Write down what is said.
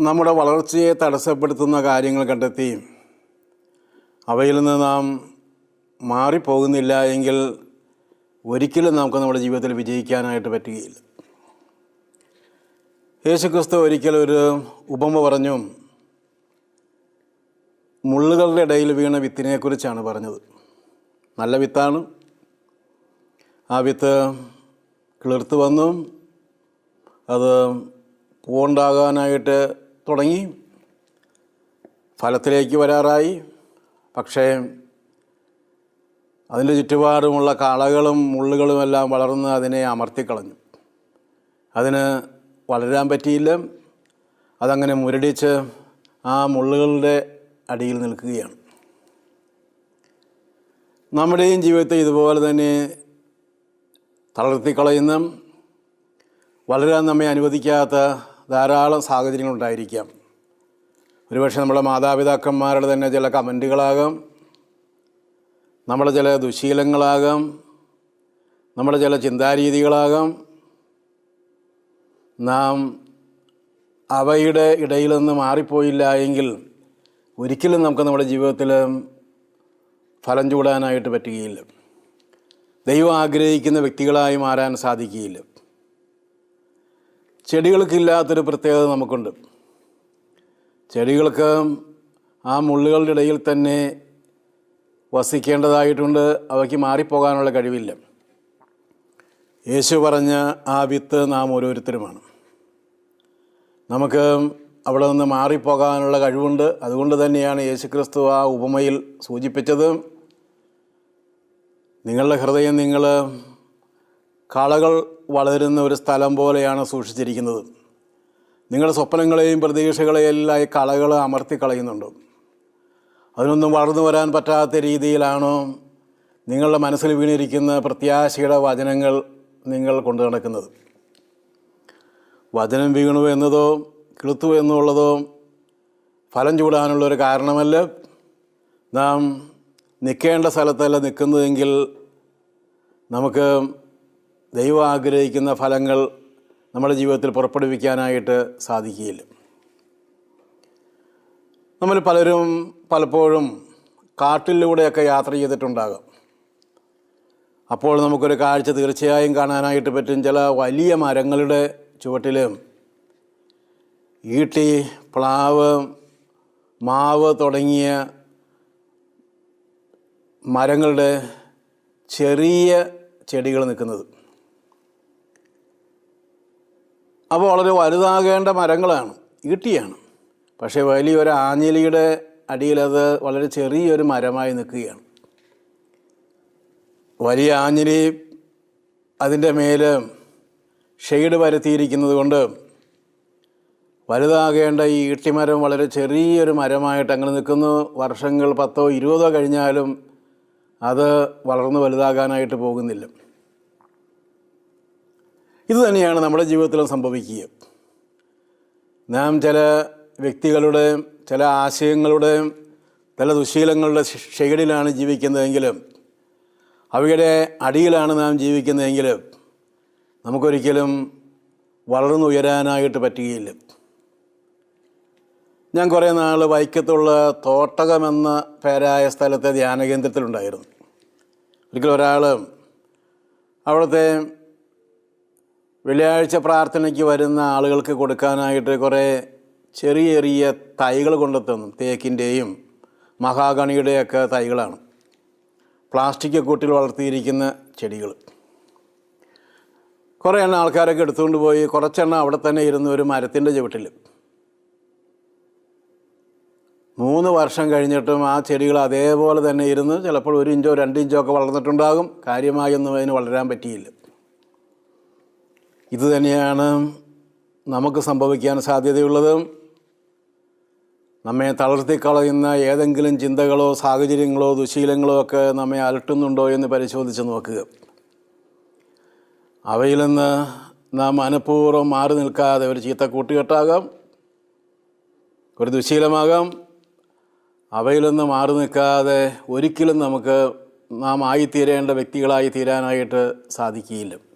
നമ്മുടെ വളർച്ചയെ തടസ്സപ്പെടുത്തുന്ന കാര്യങ്ങൾ കണ്ടെത്തി. അവയിൽ നിന്ന് നാം മാറിപ്പോകുന്നില്ല എങ്കിൽ ഒരിക്കലും നമുക്ക് നമ്മുടെ ജീവിതത്തിൽ വിജയിക്കാനായിട്ട് പറ്റുകയില്ല. യേശുക്രിസ്തു ഒരിക്കൽ ഒരു ഉപമ പറഞ്ഞു. മുള്ളുകളുടെ ഇടയിൽ വീണ വിത്തിനെക്കുറിച്ചാണ് പറഞ്ഞത്. നല്ല വിത്താണ്. ആ വിത്ത് കിളിർത്ത് വന്നു. അത് പൂവുണ്ടാകാനായിട്ട് തുടങ്ങി. ഫലത്തിലേക്ക് വരാറായി. പക്ഷേ അതിന്റെ ചുറ്റുപാടുമുള്ള കളകളും മുള്ളുകളും എല്ലാം വളർന്ന് അതിനെ അമർത്തിക്കളഞ്ഞു. അതിന് വളരാൻ പറ്റിയില്ല. അതങ്ങനെ മുരടിച്ച് ആ മുള്ളുകളുടെ അടിയിൽ നിൽക്കുകയാണ്. നമ്മുടെയും ജീവിതത്തെ ഇതുപോലെ തന്നെ തളർത്തിക്കളയുന്ന വളരാൻ നമ്മെ അനുവദിക്കാത്ത ധാരാളം സാഹചര്യങ്ങളുണ്ടായിരിക്കാം. ഒരുപക്ഷെ നമ്മുടെ മാതാപിതാക്കന്മാരുടെ തന്നെ ചില കമന്റുകളാകാം. നമ്മുടെ ചില ദുശീലങ്ങളാകാം. നമ്മുടെ ചില ചിന്താരീതികളാകാം. നാം അവയുടെ ഇടയിൽ നിന്ന് മാറിപ്പോയില്ല എങ്കിൽ ഒരിക്കലും നമുക്ക് നമ്മുടെ ജീവിതത്തിൽ ഫലം ചൂടാനായിട്ട് പറ്റുകയില്ല. ദൈവം ആഗ്രഹിക്കുന്ന വ്യക്തികളായി മാറാൻ സാധിക്കുകയില്ല. ചെടികൾക്കില്ലാത്തൊരു പ്രത്യേകത നമുക്കുണ്ട്. ചെടികൾക്ക് ആ മുള്ളുകളുടെ ഇടയിൽ തന്നെ വസിക്കേണ്ടതായിട്ടുണ്ട്. അവയ്ക്ക് മാറിപ്പോകാനുള്ള കഴിവില്ല. യേശു പറഞ്ഞ ആ വിത്ത് നാം ഓരോരുത്തരുമാണ്. നമുക്ക് അവിടെ നിന്ന് മാറിപ്പോകാനുള്ള കഴിവുണ്ട്. അതുകൊണ്ട് തന്നെയാണ് യേശുക്രിസ്തു ആ ഉപമയിൽ സൂചിപ്പിച്ചത്. നിങ്ങളുടെ ഹൃദയം നിങ്ങൾ കളകൾ വളരുന്ന ഒരു സ്ഥലം പോലെയാണ് സൂക്ഷിച്ചിരിക്കുന്നത്. നിങ്ങളുടെ സ്വപ്നങ്ങളെയും പ്രതീക്ഷകളെയും എല്ലാം ഈ കളകൾ അമർത്തി കളയുന്നുണ്ട്. അതിനൊന്നും വളർന്നു വരാൻ പറ്റാത്ത രീതിയിലാണ് നിങ്ങളുടെ മനസ്സിൽ വീണിരിക്കുന്ന പ്രത്യാശയുടെ വചനങ്ങൾ നിങ്ങൾ കൊണ്ടു നടക്കുന്നത്. വചനം വീണു എന്നതോ കിളുത്തു എന്നുള്ളതോ ഫലം ചൂടാനുള്ള ഒരു കാരണമല്ല. നാം നിൽക്കേണ്ട സ്ഥലത്തല്ല നിൽക്കുന്നതെങ്കിൽ നമുക്ക് ദൈവം ആഗ്രഹിക്കുന്ന ഫലങ്ങൾ നമ്മുടെ ജീവിതത്തിൽ പുറപ്പെടുവിക്കാനായിട്ട് സാധിക്കുകയില്ല. നമ്മൾ പലരും പലപ്പോഴും കാട്ടിലൂടെയൊക്കെ യാത്ര ചെയ്തിട്ടുണ്ടാകാം. അപ്പോൾ നമുക്കൊരു കാഴ്ച തീർച്ചയായും കാണാനായിട്ട് പറ്റും. ചില വലിയ മരങ്ങളുടെ ചുവട്ടിൽ ഈട്ടി പ്ലാവ് മാവ് തുടങ്ങിയ മരങ്ങളുടെ ചെറിയ ചെടികൾ നിൽക്കുന്നത്. അപ്പോൾ വളരെ വലുതാകേണ്ട മരങ്ങളാണ് ഈട്ടിയാണ്. പക്ഷേ വലിയൊരു ആഞ്ഞിലിയുടെ അടിയിലത് വളരെ ചെറിയൊരു മരമായി നിൽക്കുകയാണ്. വലിയ ആഞ്ഞിലി അതിന്റെ മേൽ ഷെയ്ഡ് വരുത്തിയിരിക്കുന്നത് കൊണ്ട് വലുതാകേണ്ട ഈ ഈട്ടിമരം വളരെ ചെറിയൊരു മരമായിട്ട് അങ്ങനെ നിൽക്കുന്നു. വർഷങ്ങൾ പത്തോ ഇരുപതോ കഴിഞ്ഞാലും അത് വളർന്ന് വലുതാകാനായിട്ട് പോകുന്നില്ല. ഇത് തന്നെയാണ് നമ്മുടെ ജീവിതത്തിലും സംഭവിക്കുക. നാം ചില വ്യക്തികളുടെ ചില ആശയങ്ങളുടെ ചില ദുശീലങ്ങളുടെ ഷെയ്ഡിലാണ് ജീവിക്കുന്നതെങ്കിലും അവയുടെ അടിയിലാണ് നാം ജീവിക്കുന്നതെങ്കിൽ നമുക്കൊരിക്കലും വളർന്നുയരാനായിട്ട് പറ്റുകയില്ല. ഞാൻ കുറേ നാൾ വൈക്കത്തുള്ള തോട്ടകമെന്ന പേരായ സ്ഥലത്തെ ധ്യാനകേന്ദ്രത്തിലുണ്ടായിരുന്നു. ഒരിക്കലും ഒരാൾ അവിടുത്തെ വെള്ളിയാഴ്ച പ്രാർത്ഥനയ്ക്ക് വരുന്ന ആളുകൾക്ക് കൊടുക്കാനായിട്ട് കുറേ ചെറിയ ചെറിയ തൈകൾ കൊണ്ടെത്തുന്നു. തേക്കിന്റെയും മഹാഗണിയുടെയൊക്കെ തൈകളാണ്. പ്ലാസ്റ്റിക് കൂട്ടിൽ വളർത്തിയിരിക്കുന്ന ചെടികൾ. കുറേ എണ്ണം ആൾക്കാരൊക്കെ എടുത്തുകൊണ്ട് പോയി. കുറച്ചെണ്ണം അവിടെ തന്നെ ഇരുന്ന് ഒരു മരത്തിന്റെ ചുവട്ടിൽ. മൂന്ന് വർഷം കഴിഞ്ഞിട്ടും ആ ചെടികൾ അതേപോലെ തന്നെ ഇരുന്ന് ചിലപ്പോൾ ഒരു ഇഞ്ചോ രണ്ട് ഇഞ്ചോ ഒക്കെ വളർന്നിട്ടുണ്ടാകും. കാര്യമായൊന്നും അതിന് വളരാൻ പറ്റിയില്ല. ഇത് തന്നെയാണ് നമുക്ക് സംഭവിക്കാൻ സാധ്യതയുള്ളത്. നമ്മെ തളർത്തിക്കളയുന്ന ഏതെങ്കിലും ചിന്തകളോ സാഹചര്യങ്ങളോ ദുശീലങ്ങളോ ഒക്കെ നമ്മെ അലട്ടുന്നുണ്ടോ എന്ന് പരിശോധിച്ച് നോക്കുക. അവയിൽ നിന്ന് നാം മനഃപൂർവം മാറി നിൽക്കാതെ ഒരു ചീത്ത കൂട്ടുകെട്ടാകാം ഒരു ദുശീലമാകാം. അവയിൽ നിന്ന് മാറി നിൽക്കാതെ ഒരിക്കലും നമുക്ക് നാം ആയിത്തീരേണ്ട വ്യക്തികളായി തീരാനായിട്ട് സാധിക്കുകയില്ല.